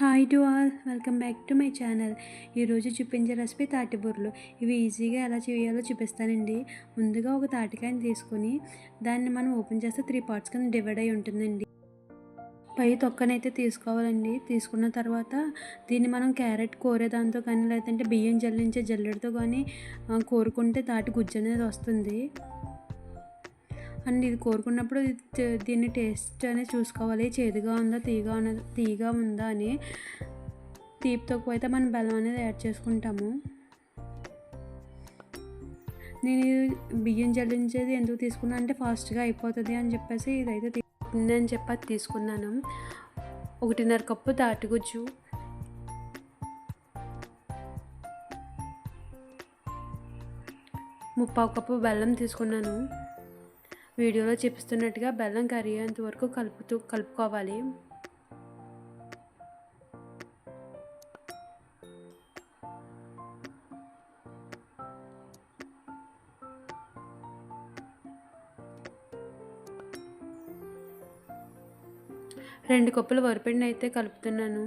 Hi to all welcome back to my channel ఈరోజు చూపించే recipe తాటిబూరలు ఇవి ఈజీగా ఎలా చేయాలో చూపిస్తానండి. ముందుగా ఒక తాటికాయని తీసుకొని దాన్ని మనం ఓపెన్ చేస్తే త్రీ పార్ట్స్ కింద డివైడ్ అయి ఉంటుందండి. పై తొక్కనైతే తీసుకోవాలండి. తీసుకున్న తర్వాత దీన్ని మనం క్యారెట్ కోరే దాంతో కానీ లేదంటే బియ్యం జల్లించే జల్లెడతో కానీ కోరుకుంటే తాటి గుజ్జు అనేది వస్తుంది. అండ్ ఇది కోరుకున్నప్పుడు దీన్ని టేస్ట్ అనేది చూసుకోవాలి. చేదుగా ఉందా తీగా ఉన్నది తీగా ఉందా అని తీపితో పోయితే మనం బెల్లం అనేది యాడ్ చేసుకుంటాము. నేను బియ్యం జల్లించేది ఎందుకు తీసుకున్నా అంటే ఫాస్ట్గా అయిపోతుంది అని చెప్పేసి ఇదైతే తీసుకుంది అని చెప్పి అది తీసుకున్నాను. ఒకటిన్నర కప్పు తాటిగుజ్జు. ముప్పావు కప్పు బెల్లం తీసుకున్నాను. వీడియోలో చూపిస్తున్నట్టుగా బెల్లం కరిగేంత వరకు కలుపుతూ కలుపుకోవాలి. రెండు కప్పులు వరిపిండి అయితే కలుపుతున్నాను.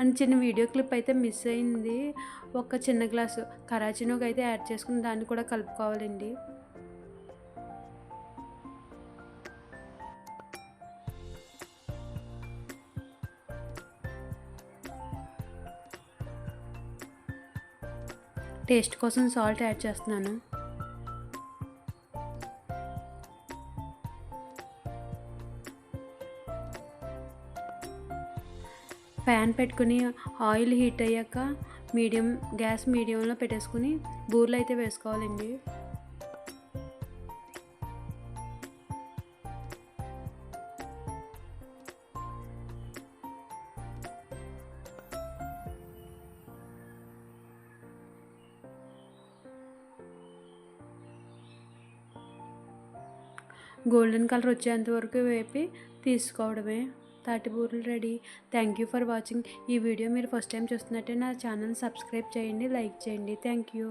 అండ్ చిన్న వీడియో క్లిప్ అయితే మిస్ అయింది. ఒక చిన్న గ్లాసు కరాచినోకి అయితే యాడ్ చేసుకుని దాన్ని కూడా కలుపుకోవాలండి. టేస్ట్ కోసం సాల్ట్ యాడ్ చేస్తున్నాను. ప్యాన్ పెట్టుకుని ఆయిల్ హీట్ అయ్యాక మీడియం గ్యాస్ మీడియంలో పెట్టేసుకుని బూర్లు అయితే వేసుకోవాలండి. గోల్డెన్ కలర్ వచ్చేంత వరకు వేపి తీసుకోవడమే. తాటిబూరలు ready. Thank you for watching ఈ వీడియో మీరు ఫస్ట్ టైం చూస్తున్నట్టే నా ఛానల్ సబ్స్క్రైబ్ చేయండి లైక్ చేయండి. Thank you